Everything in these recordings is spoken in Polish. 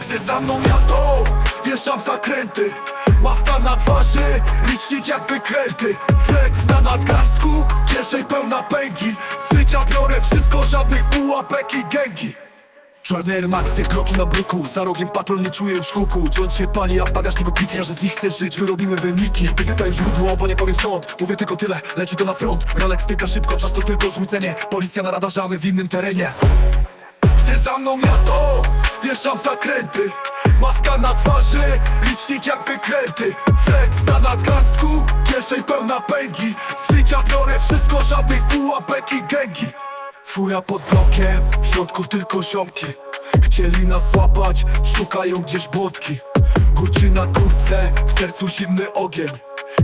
Gdy za mną jadą, wjeżdżam w zakręty. Maska na twarzy, licznik jak wykręty. Flex na nadgarstku, kieszeń pełna pęgi. Z życia biorę wszystko, żadnych pułapek i gęgi Czarny Air Max, jak kroki na bruku Za rogiem patrol nie czuje już huku. Dziąć się pani, a w bagażniku kwitnie, że z nich chcesz żyć. Wyrobimy wyniki, pytaj źródło, bo nie powiem sąd Mówię tylko tyle, leci to na front. Rolex tyka szybko, czas to tylko złudzenie. Policja na radarze, a my w innym terenie. Psy za mną jadą, wjeżdżam w zakręty. Maska na twarzy, licznik jak wykręty. Flex na nadgarstku, kieszeń pełna pęgi. Z życia biorę wszystko, żadnych pułapek i gęgi. Fuja pod blokiem, w środku tylko ziomki Chcieli nas złapać, szukają gdzieś błotki. Guci na kurtce, w sercu zimny ogień.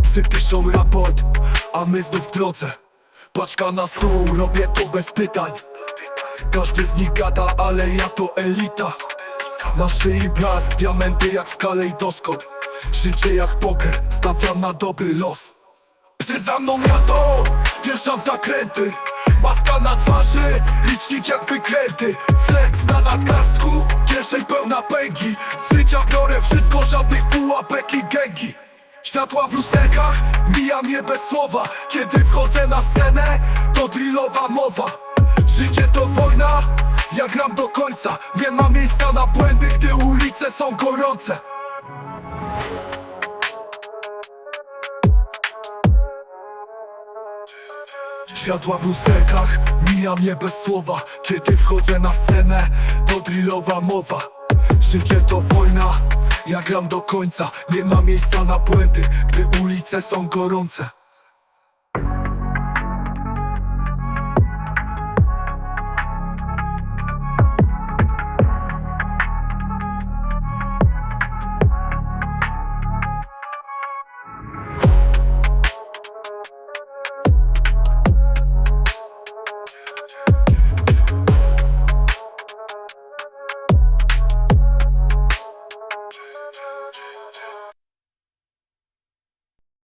Psy piszą raport, a my znów w drodze. Paczka na stół, robię to bez pytań. Każdy z nich gada, ale ja to elita. Na szyi blask, diamenty jak w kalejdoskop. Życie jak poker, stawiam na dobry los. Psy za mną jadą, wjeżdżam w zakręty Maska na twarzy, licznik jak wykręty. Flex na nadgarstku, kieszeń pełna pęgi. Z życia biorę wszystko, żadnych pułapek i gęgi. Światła w lusterkach, mija mnie bez słowa. Kiedy wchodzę na scenę, to drillowa mowa. Życie to wojna, ja gram do końca. Nie ma miejsca na błędy, gdy ulice są gorące Światła w lusterkach, mija mnie bez słowa. Kiedy wchodzę na scenę, to drillowa mowa. Życie to wojna, ja gram do końca. Nie ma miejsca na błędy, gdy ulice są gorące